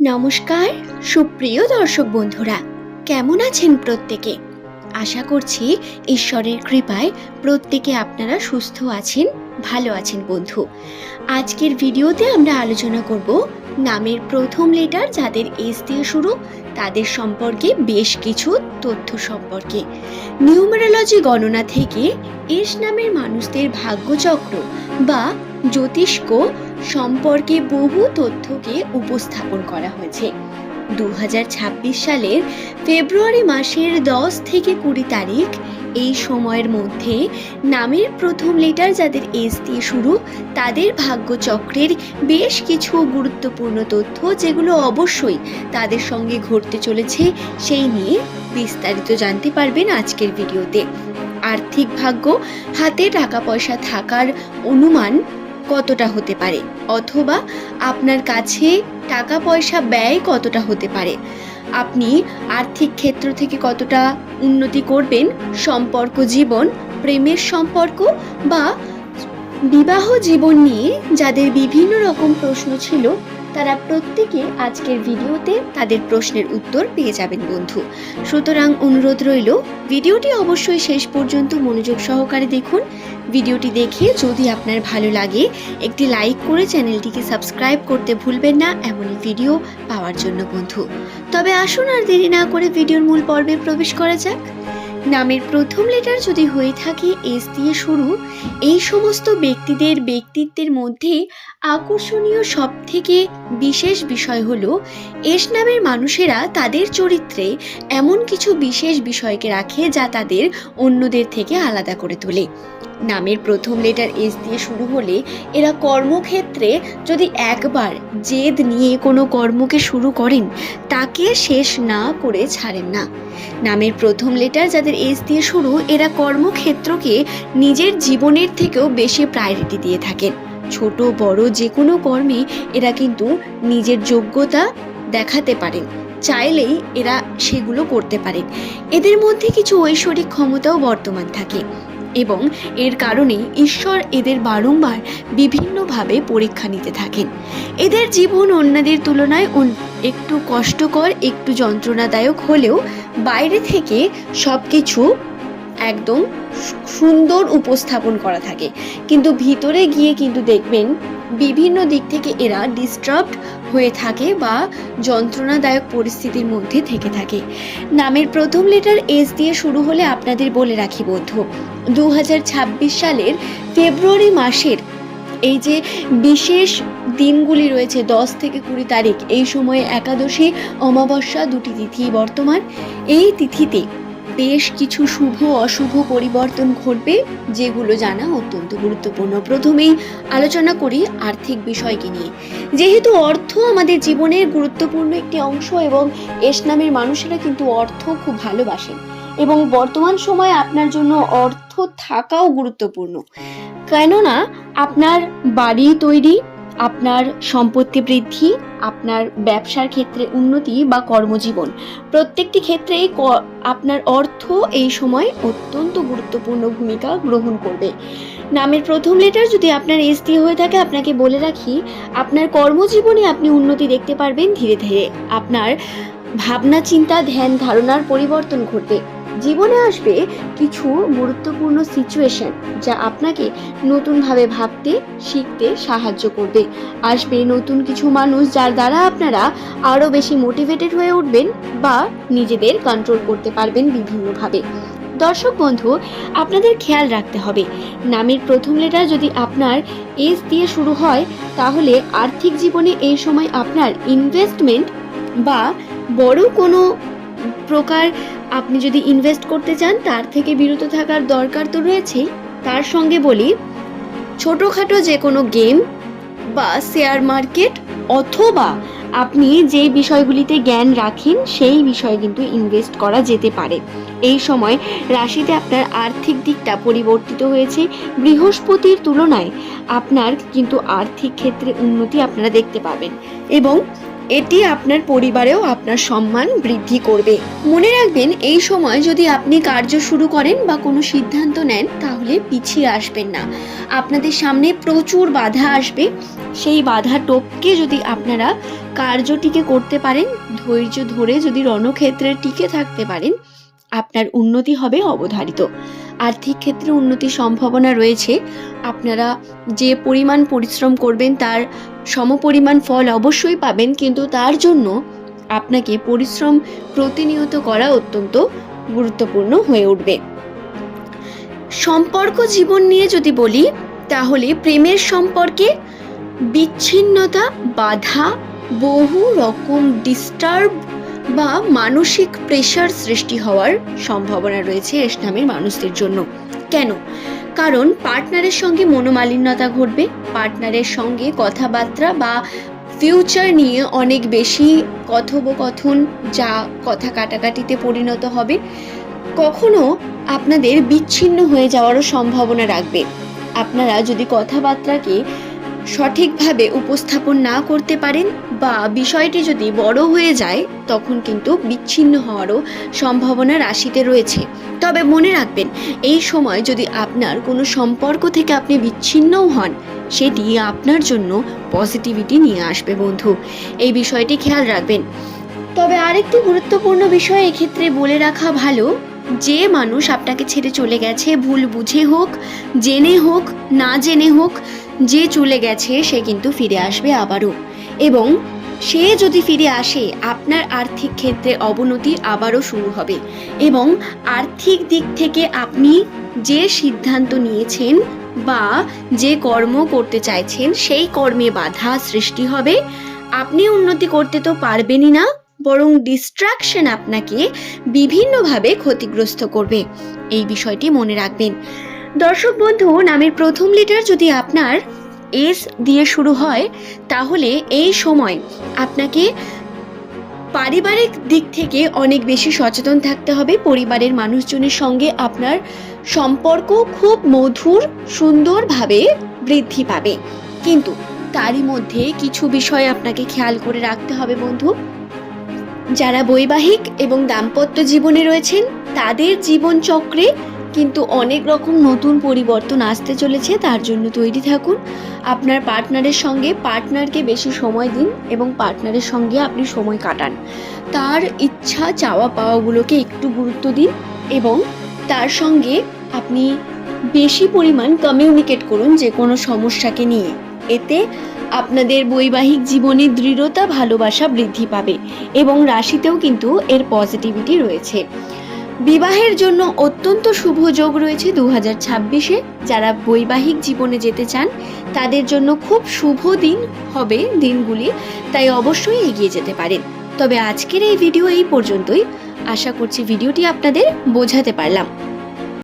নমস্কার, সুপ্রিয় দর্শক বন্ধুরা, কেমন আছেন প্রত্যেকে? আশা করছি ঈশ্বরের কৃপায় প্রত্যেকে আপনারা সুস্থ আছেন, ভালো আছেন বন্ধু। আজকের ভিডিওতে আমরা আলোচনা করব নামের প্রথম লেটার যাদের এস দিয়ে শুরু, তাদের সম্পর্কে বেশ কিছু তথ্য সম্পর্কে। নিউমারোলজি গণনা থেকে এস নামের মানুষদের ভাগ্যচক্র বা জ্যোতিষ্ক সম্পর্কে বহু তথ্যকে উপস্থাপন করা হয়েছে। দুহাজার ছাব্বিশ সালের ফেব্রুয়ারি মাসের দশ থেকে কুড়ি তারিখ, এই সময়ের মধ্যে নামের প্রথম লেটার যাদের এস দিয়ে শুরু, তাদের ভাগ্যচক্রের বেশ কিছু গুরুত্বপূর্ণ তথ্য যেগুলো অবশ্যই তাদের সঙ্গে ঘটতে চলেছে, সেই নিয়ে বিস্তারিত জানতে পারবেন আজকের ভিডিওতে। আর্থিক ভাগ্য, হাতে টাকা পয়সা থাকার অনুমান কতটা হতে পারে? অথবা আপনার কাছে টাকা পয়সা ব্যয় কতটা হতে পারে? আপনি আর্থিক ক্ষেত্র থেকে কতটা উন্নতি করবেন? সম্পর্ক জীবন, প্রেমের সম্পর্ক বা বিবাহ জীবন নিয়ে যাদের বিভিন্ন রকম প্রশ্ন ছিল তারা প্রত্যেকে আজকের ভিডিওতে তাদের প্রশ্নের উত্তর পেয়ে যাবেন, বন্ধু। সুতরাং অনুরোধ রইল, ভিডিওটি অবশ্যই শেষ পর্যন্ত মনোযোগ সহকারে দেখুন। ভিডিওটি দেখে যদি আপনার ভালো লাগে, একটি লাইক করে চ্যানেলটিকে সাবস্ক্রাইব করতে ভুলবেন না, এমনই ভিডিও পাওয়ার জন্য, বন্ধু। তবে আসুন আর দেরি না করে ভিডিওর মূল পর্বে প্রবেশ করা যাক। নামের প্রথম লেটার যদি হয়ে থাকে, এস দিয়ে শুরু। এই সমস্ত ব্যক্তিদের ব্যক্তিত্বের মধ্যে আকর্ষণীয় সব থেকে বিশেষ বিষয় হল, এস নামের মানুষেরা তাদের চরিত্রে এমন কিছু বিশেষ বিষয়কে রাখে যা তাদের অন্যদের থেকে আলাদা করে তোলে। নামের প্রথম লেটার এস দিয়ে শুরু হলে এরা কর্মক্ষেত্রে যদি একবার জেদ নিয়ে কোনো কর্মকে শুরু করেন, তাকে শেষ না করে ছাড়েন না। নামের প্রথম লেটার যাদের এস দিয়ে শুরু, এরা কর্মক্ষেত্রকে নিজের জীবনের থেকেও বেশি প্রায়োরিটি দিয়ে থাকেন। ছোট, বড় যে কোনো কর্মে এরা কিন্তু নিজের যোগ্যতা দেখাতে পারেন। চাইলেই এরা সেগুলো করতে পারেন। এদের মধ্যে কিছু ঐশ্বরিক ক্ষমতাও বর্তমান থাকে এবং এর কারণে ঈশ্বর এদের বারংবার বিভিন্নভাবে পরীক্ষা নিতে থাকেন। এদের জীবন অন্যদের তুলনায় একটু কষ্টকর, একটু যন্ত্রণাদায়ক হলেও বাইরে থেকে সব কিছু একদম সুন্দর উপস্থাপন করা থাকে। কিন্তু ভিতরে গিয়ে কিন্তু দেখবেন বিভিন্ন দিক থেকে এরা ডিস্টার্বড হয়ে থাকে বা যন্ত্রণাদায়ক পরিস্থিতির মধ্যে থেকে থাকে। নামের প্রথম লেটার এস দিয়ে শুরু হলে আপনাদের বলে রাখি বন্ধু দু হাজার ছাব্বিশ সালের ফেব্রুয়ারি মাসের এই যে বিশেষ দিনগুলি রয়েছে, দশ থেকে কুড়ি তারিখ, এই সময়ে একাদশী, অমাবস্যা দুটি তিথি বর্তমান। এই তিথিতে বেশ কিছু শুভ, অশুভ পরিবর্তন ঘটবে যেগুলো জানা অত্যন্ত গুরুত্বপূর্ণ। প্রথমেই আলোচনা করি আর্থিক বিষয়কে নিয়ে। যেহেতু অর্থ আমাদের জীবনের গুরুত্বপূর্ণ একটি অংশ এবং এস নামের মানুষেরা কিন্তু অর্থ খুব ভালোবাসেন এবং বর্তমান সময়ে আপনার জন্য অর্থ থাকাও গুরুত্বপূর্ণ। কেননা, আপনার বাড়ি তৈরি আপনার সম্পত্তি বৃদ্ধি, আপনার ব্যবসার ক্ষেত্রে উন্নতি বা কর্মজীবন। প্রত্যেকটি ক্ষেত্রেই আপনার অর্থ এই সময় অত্যন্ত গুরুত্বপূর্ণ ভূমিকা গ্রহণ করবে। নামের প্রথম লেটার যদি আপনার এস দিয়ে হয়ে থাকে, আপনাকে বলে রাখি, আপনার কর্মজীবনে আপনি উন্নতি দেখতে পারবেন ধীরে ধীরে। আপনার ভাবনা, চিন্তা, ধ্যান, ধারণার পরিবর্তন ঘটবে। জীবনে আসবে কিছু গুরুত্বপূর্ণ সিচুয়েশন যা আপনাকে নতুনভাবে ভাবতে, শিখতে সাহায্য করবে। আসবে নতুন কিছু মানুষ যার দ্বারা আপনারা আরও বেশি মোটিভেটেড হয়ে উঠবেন বা নিজেদের কন্ট্রোল করতে পারবেন বিভিন্নভাবে। দর্শক বন্ধু, আপনাদের খেয়াল রাখতে হবে, নামের প্রথম লেটার যদি আপনার এস দিয়ে শুরু হয়, তাহলে আর্থিক জীবনে এই সময় আপনার ইনভেস্টমেন্ট বা বড় কোনো প্রকার আপনি যদি ইনভেস্ট করতে চান, তার থেকে বিরত থাকার দরকার তো রয়েছেই। তার সঙ্গে বলি, ছোটোখাটো যে কোনো গেম বা শেয়ার মার্কেট অথবা আপনি যে বিষয়গুলিতে জ্ঞান রাখেন, সেই বিষয়ে কিন্তু ইনভেস্ট করা যেতে পারে। এই সময় রাশিতে আপনার আর্থিক দিকটা পরিবর্তিত হয়েছে। বৃহস্পতির তুলনায় আপনার কিন্তু আর্থিক ক্ষেত্রে উন্নতি আপনারা দেখতে পাবেন। এবং এটি আপনার পরিবারেও আপনার সম্মান বৃদ্ধি করবে। মনে রাখবেন, এই সময় যদি আপনি কার্য শুরু করেন বা কোনো সিদ্ধান্ত নেন, তাহলে পিছিয়ে আসবেন না। আপনাদের সামনে প্রচুর বাধা আসবে। সেই বাধা টপকে যদি আপনারা কার্যটিকে করতে পারেন, ধৈর্য ধরে যদি রণক্ষেত্রে টিকে থাকতে পারেন, আপনার উন্নতি হবে অবধারিত। আর্থিক ক্ষেত্রে উন্নতির সম্ভাবনা রয়েছে। আপনারা যে পরিমাণ পরিশ্রম করবেন, তার সমপরিমাণ ফল অবশ্যই পাবেন, কিন্তু তার জন্য আপনাকে পরিশ্রম প্রতিনিয়ত করা অত্যন্ত গুরুত্বপূর্ণ হয়ে উঠবে। সম্পর্ক জীবন নিয়ে যদি বলি, তাহলে প্রেমের সম্পর্কে বিচ্ছিন্নতা, বাধা, বহু রকম ডিস্টার্ব বা মানসিক প্রেশার সৃষ্টি হওয়ার সম্ভাবনা রয়েছে এস নামের মানুষদের জন্য। কেন? কারণ পার্টনারের সঙ্গে মনোমালিন্যতা ঘটবে পার্টনারের সঙ্গে কথাবার্তা বা ফিউচার নিয়ে অনেক বেশি কথোপকথন যা কথা কাটাকাটিতে পরিণত হবে, কখনো আপনাদের বিচ্ছিন্ন হয়ে যাওয়ারও সম্ভাবনা রাখবে। আপনারা যদি কথাবার্তাকে সঠিকভাবে উপস্থাপন না করতে পারেন বা বিষয়টি যদি বড় হয়ে যায়, তখন কিন্তু বিচ্ছিন্ন হওয়ারও সম্ভাবনা রাশিতে রয়েছে। তবে মনে রাখবেন, এই সময় যদি আপনার কোনো সম্পর্ক থেকে আপনি বিচ্ছিন্নও হন, সেটি আপনার জন্য পজিটিভিটি নিয়ে আসবে বন্ধু। এই বিষয়টি খেয়াল রাখবেন। তবে আরেকটি গুরুত্বপূর্ণ বিষয় এক্ষেত্রে বলে রাখা ভালো, যে মানুষ আপনাকে ছেড়ে চলে গেছে, ভুল বুঝে হোক, জেনে হোক, না জেনে হোক যে চলে গেছে, সে কিন্তু ফিরে আসবে আবারও। এবং সে যদি ফিরে আসে, আপনার আর্থিক ক্ষেত্রে অবনতি আবারও শুরু হবে। এবং আর্থিক দিক থেকে আপনি যে সিদ্ধান্ত নিয়েছেন বা যে কর্ম করতে চাইছেন, সেই কর্মে বাধা সৃষ্টি হবে। আপনি উন্নতি করতে তো পারবেনই না, বরং ডিস্ট্রাকশন আপনাকে বিভিন্নভাবে ক্ষতিগ্রস্ত করবে। এই বিষয়টি মনে রাখবেন। দর্শক বন্ধু, নামের প্রথম লিটার যদি আপনার এস দিয়ে শুরু হয়, তাহলে এই সময় আপনাকে পারিবারিক দিক থেকে অনেক বেশি সচেতন থাকতে হবে। পরিবারের মানুষজনের সঙ্গে আপনার সম্পর্ক খুব মধুর, সুন্দরভাবে বৃদ্ধি পাবে। কিন্তু তারই মধ্যে কিছু বিষয় আপনাকে খেয়াল করে রাখতে হবে বন্ধু। যারা বৈবাহিক এবং দাম্পত্য জীবনে রয়েছেন, তাদের জীবনচক্রে কিন্তু অনেক রকম নতুন পরিবর্তন আসতে চলেছে, তার জন্য তৈরি থাকুন। আপনার পার্টনারের সঙ্গে পার্টনারকে বেশি সময় দিন এবং পার্টনারের সঙ্গে আপনি সময় কাটান। তার ইচ্ছা চাওয়া পাওয়াগুলোকে একটু গুরুত্ব দিন এবং তার সঙ্গে আপনি বেশি পরিমাণ কমিউনিকেট করুন যে কোনো সমস্যাকে নিয়ে। এতে আপনাদের বৈবাহিক জীবনে দৃঢ়তা, ভালোবাসা বৃদ্ধি পাবে এবং রাশিতেও কিন্তু এর পজিটিভিটি রয়েছে। বিবাহের জন্য অত্যন্ত শুভ যোগ রয়েছে দু হাজার ছাব্বিশে। যারা বৈবাহিক জীবনে যেতে চান, তাদের জন্য খুব শুভ দিন হবে দিনগুলি, তাই অবশ্যই এগিয়ে যেতে পারেন। তবে আজকের এই ভিডিও এই পর্যন্তই। আশা করছি ভিডিওটি আপনাদের বোঝাতে পারলাম।